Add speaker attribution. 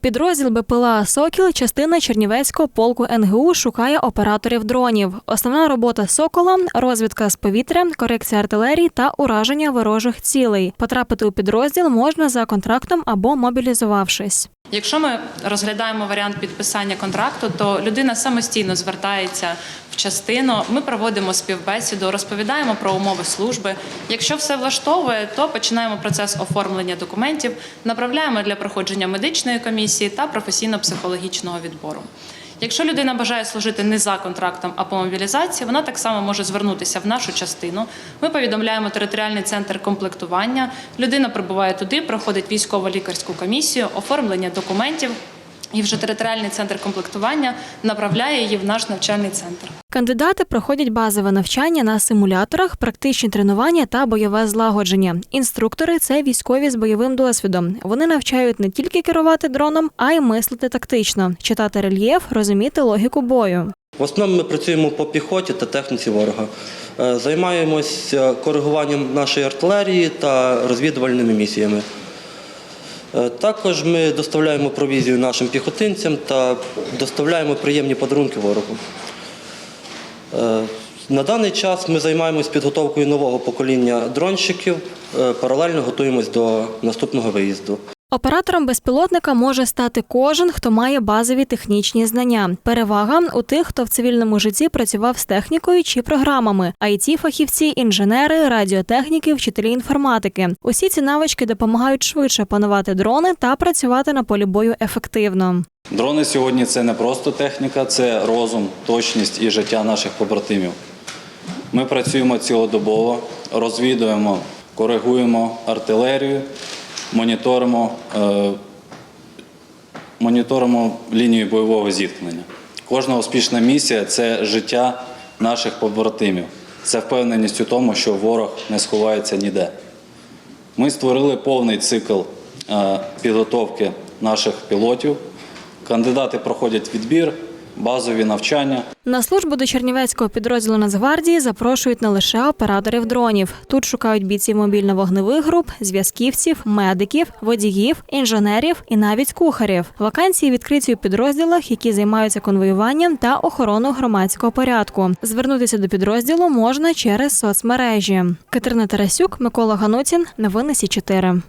Speaker 1: Підрозділ БПЛА Сокіл, частина Чернівецького полку НГУ шукає операторів дронів. Основна робота сокола розвідка з повітря, корекція артилерії та ураження ворожих цілей. Потрапити у підрозділ можна за контрактом або мобілізувавшись.
Speaker 2: Якщо ми розглядаємо варіант підписання контракту, то людина самостійно звертається в частину. Ми проводимо співбесіду, розповідаємо про умови служби. Якщо все влаштовує, то починаємо процес оформлення документів, направляємо для проходження медичної комісії та професійно-психологічного відбору. Якщо людина бажає служити не за контрактом, а по мобілізації, вона так само може звернутися в нашу частину. Ми повідомляємо територіальний центр комплектування. Людина прибуває туди, проходить військово-лікарську комісію, оформлення документів, і вже територіальний центр комплектування направляє її в наш навчальний центр.
Speaker 1: Кандидати проходять базове навчання на симуляторах, практичні тренування та бойове злагодження. Інструктори це військові з бойовим досвідом. Вони навчають не тільки керувати дроном, а й мислити тактично, читати рельєф, розуміти логіку бою.
Speaker 3: В основному ми працюємо по піхоті та техніці ворога. Е, Займаємось е, коригуванням нашої артилерії та розвідувальними місіями. Е, Також ми доставляємо провізію нашим піхотинцям та доставляємо приємні подарунки ворогу. Е, На даний час ми займаємось підготовкою нового покоління дронщиків, е, паралельно готуємось до наступного виїзду.
Speaker 1: Оператором безпілотника може стати кожен, хто має базові технічні знання. Перевага у тих, хто в цивільному житті працював з технікою чи програмами, it фахівці, інженери, радіотехніки, вчителі інформатики. Усі ці навички допомагають швидше панувати дрони та працювати на полі бою ефективно.
Speaker 4: Дрони сьогодні це не просто техніка, це розум, точність і життя наших побратимів. Ми працюємо цілодобово, розвідуємо, коригуємо артилерію, моніторимо, е, моніторимо лінію бойового зіткнення. Кожна успішна місія це життя наших побратимів. Це впевненість у тому, що ворог не сховається ніде. Ми створили повний цикл е, підготовки наших пілотів. Кандидати проходять відбір, базові навчання.
Speaker 1: На службу до Чернівецького підрозділу Нацгвардії запрошують не лише операторів дронів. Тут шукають бійців мобільно-вогневих груп, зв'язківців, медиків, водіїв, інженерів і навіть кухарів. Вакансії відкриті у підрозділах, які займаються конвоюванням та охороною громадського порядку. Звернутися до підрозділу можна через соцмережі. Катерина Тарасюк, Микола Ганутін. Новини Сі 4